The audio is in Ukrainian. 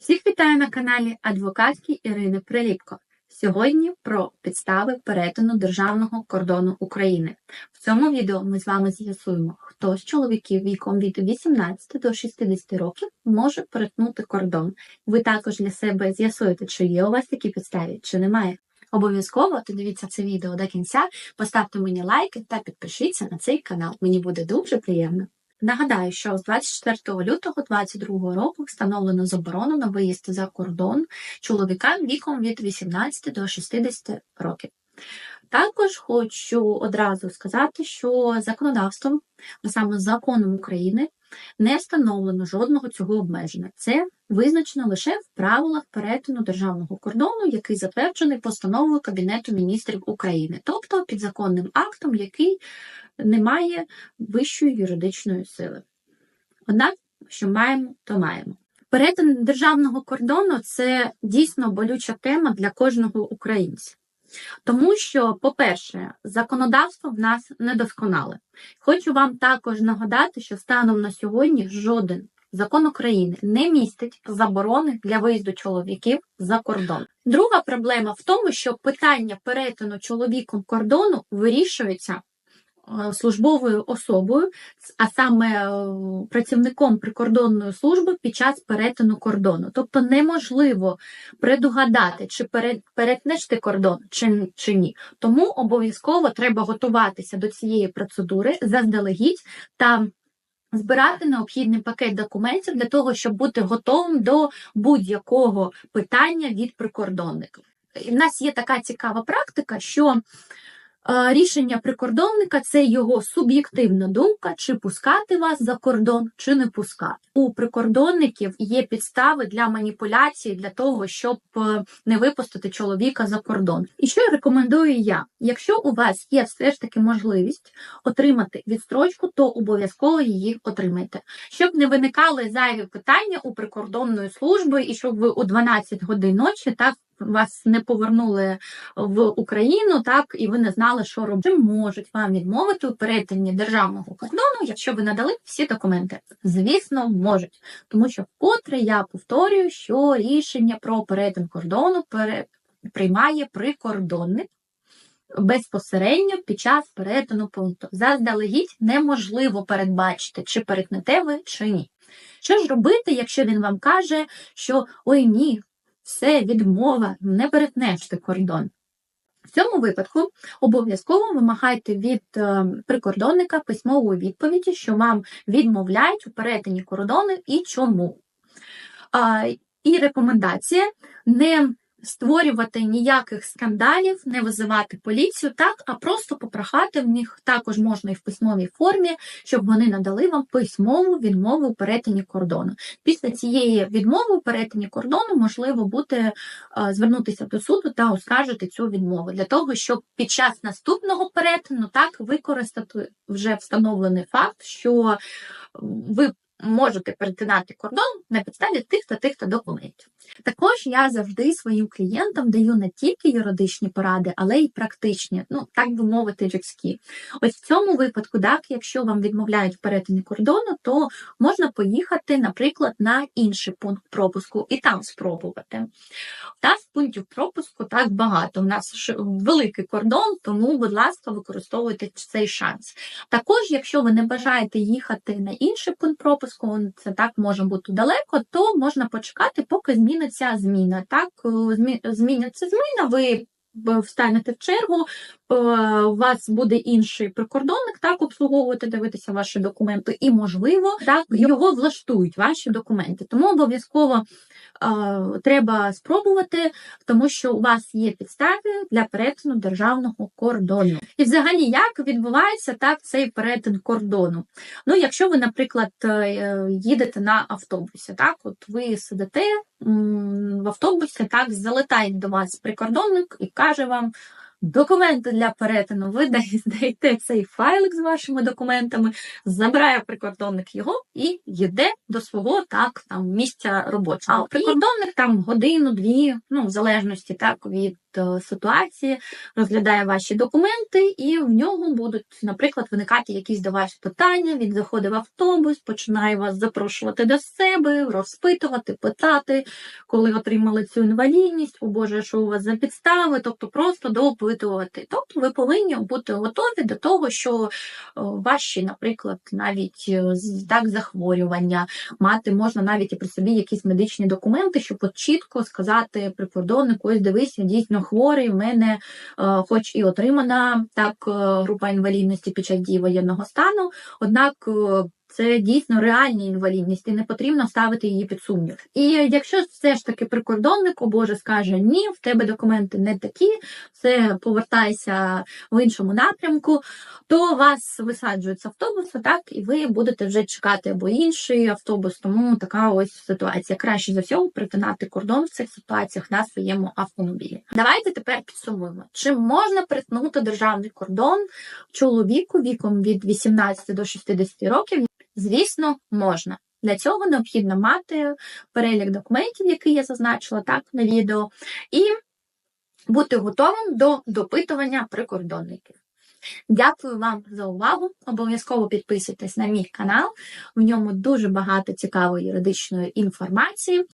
Всіх вітаю на каналі адвокатки Ірини Приліпко. Сьогодні про підстави перетину державного кордону України. В цьому відео ми з вами з'ясуємо, хто з чоловіків віком від 18 до 60 років може перетнути кордон. Ви також для себе з'ясуєте, чи є у вас такі підстави, чи немає. Обов'язково дивіться це відео до кінця, поставте мені лайки та підпишіться на цей канал. Мені буде дуже приємно. Нагадаю, що з 24 лютого 2022 року встановлено заборону на виїзд за кордон чоловікам віком від 18 до 60 років. Також хочу одразу сказати, що законодавством, а саме законом України, не встановлено жодного цього обмеження. Це визначено лише в правилах перетину державного кордону, який затверджений постановою Кабінету міністрів України, тобто підзаконним актом, який не має вищої юридичної сили. Однак, що маємо, то маємо. Перетин державного кордону це дійсно болюча тема для кожного українця. Тому що, по-перше, законодавство в нас недосконале. Хочу вам також нагадати, що станом на сьогодні жоден закон України не містить заборони для виїзду чоловіків за кордон. Друга проблема в тому, що питання перетину чоловіком кордону вирішується службовою особою, а саме е, працівником прикордонної служби під час перетину кордону. Тобто неможливо предугадати, чи перетнеш ти кордон, чи, чи ні. Тому обов'язково треба готуватися до цієї процедури заздалегідь та збирати необхідний пакет документів для того, щоб бути готовим до будь-якого питання від прикордонників. У нас є така цікава практика, що Рішення прикордонника це його суб'єктивна думка, чи пускати вас за кордон, чи не пускати. У прикордонників є підстави для маніпуляції для того, щоб е, не випустити чоловіка за кордон. І що рекомендую я? Якщо у вас є все ж таки можливість отримати відстрочку, то обов'язково її отримайте, щоб не виникали зайві питання у прикордонної служби, і щоб ви у 12 годин ночі так вас не повернули в Україну, так і ви не знали, що робити. Можуть вам відмовити у перетині державного кордону, якщо ви надали всі документи. Звісно, можуть, тому що вкотре я повторюю, що рішення про перетин кордону приймає прикордонник. Безпосередньо під час перетину пункту. Заздалегідь неможливо передбачити, чи перетнете ви, чи ні. Що ж робити, якщо він вам каже, що ой ні, все, відмова, не перетнеш ти кордон. В цьому випадку обов'язково вимагайте від е, прикордонника письмової відповіді, що вам відмовляють у перетині кордону і чому. І рекомендація не створювати ніяких скандалів, не визивати поліцію, так, а просто попрохати в них також можна і в письмовій формі, щоб вони надали вам письмову відмову у перетині кордону. Після цієї відмови у перетині кордону можливо буде звернутися до суду та оскаржити цю відмову для того, щоб під час наступного перетину так використати вже встановлений факт, що ви можете перетинати кордон на підставі тих та тих та документів. Також я завжди своїм клієнтам даю не тільки юридичні поради, але й практичні, ну так би мовити, людські. Ось в цьому випадку, так, якщо вам відмовляють в перетині кордону, то можна поїхати, наприклад, на інший пункт пропуску і там спробувати. У нас пунктів пропуску так багато. У нас великий кордон, тому, будь ласка, використовуйте цей шанс. Також, якщо ви не бажаєте їхати на інший пункт пропуску, це так може бути далеко, то можна почекати, поки зміниться зміна. Так, е, зміняться зміна, ви встанете в чергу, е, у вас буде інший прикордонник, так обслуговувати, дивитися ваші документи, і, можливо, так його влаштують ваші документи. Тому обов'язково треба спробувати, тому що у вас є підстави для перетину державного кордону. І, взагалі, як відбувається так цей перетин кордону? Ну, якщо ви, наприклад, е, їдете на автобусі, так, от ви сидите в автобусі, так залетає до вас прикордонник і каже вам. Документи для перетину ви даєте цей файлик з вашими документами, забирає прикордонник його і йде до свого так там місця робочого. А прикордонник там годину-дві, ну в залежності так від ситуації, розглядає ваші документи, і в нього будуть, наприклад, виникати якісь до вас питання. Він заходить в автобус, починає вас запрошувати до себе, розпитувати, питати, коли отримали цю інвалідність, о Боже, що у вас за підстави, тобто просто доопитувати. Тобто ви повинні бути готові до того, що е, ваші, наприклад, навіть е, так захворювання, мати можна навіть і при собі якісь медичні документи, щоб чітко сказати прикордоннику, ось дивись, я хворий, в мене е, хоч і отримана так е, група інвалідності під час дії воєнного стану, однак е, це дійсно реальна інвалідність, і не потрібно ставити її під сумнів. І якщо все ж таки прикордонник, о Боже, скаже ні, в тебе документи не такі, все повертайся в іншому напрямку, то вас висаджують з автобуса, так, і ви будете вже чекати або інший автобус. Тому така ось ситуація. Краще за всього притинати кордон в цих ситуаціях на своєму автомобілі. Давайте тепер підсумуємо, чи можна перетнути державний кордон чоловіку віком від 18 до 60 років. Звісно, можна. Для цього необхідно мати перелік документів, який я зазначила так на відео, і бути готовим до допитування прикордонників. Дякую вам за увагу. Обов'язково підписуйтесь на мій канал. В ньому дуже багато цікавої юридичної інформації.